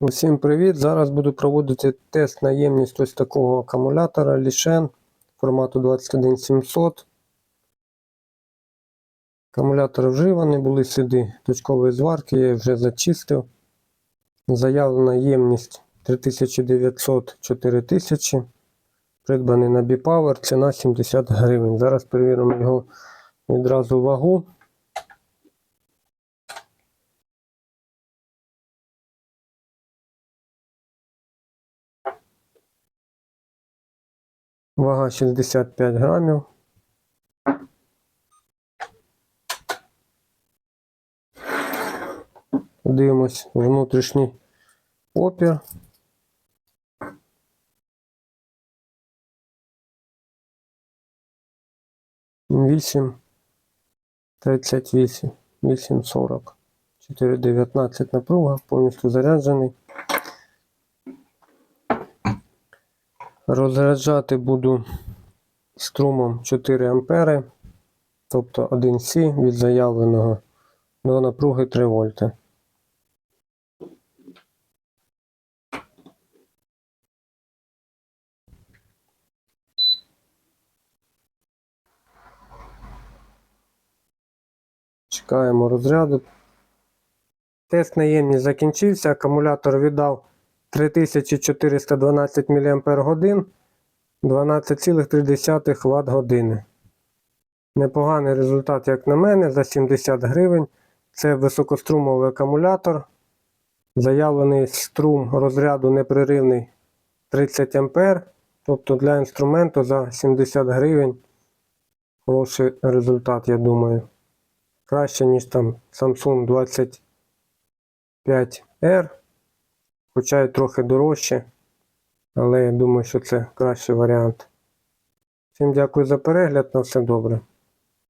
Усім привіт! Зараз буду проводити тест на ємність ось такого акумулятора Lishen формату 21700. Акумулятор вживаний, були сліди точкової зварки, я вже зачистив. Заявлена ємність 3900-4000. Придбаний на B-Power, ціна 70 гривень. Зараз перевіримо його відразу вагу. Вага 65 грамів. Дивимось внутрішній опір. Вісім тридцять вісім, вісім сорок, чотири дев'ятнадцять напруга, повністю заряджений. Розряджати буду струмом 4 ампери, тобто 1 С від заявленого до напруги 3 вольти. Чекаємо розряду. Тест на закінчився. Акумулятор віддав 3412 мАч 12,3 Вт години. Непоганий результат, як на мене, за 70 гривень. Це високострумовий акумулятор. Заявлений струм розряду непреривний 30 А. Тобто для інструменту за 70 гривень хороший результат, я думаю. Краще, ніж там Samsung 25R. Хоча й трохи дорожче. Але я думаю, що це кращий варіант. Всім дякую за перегляд. На все добре.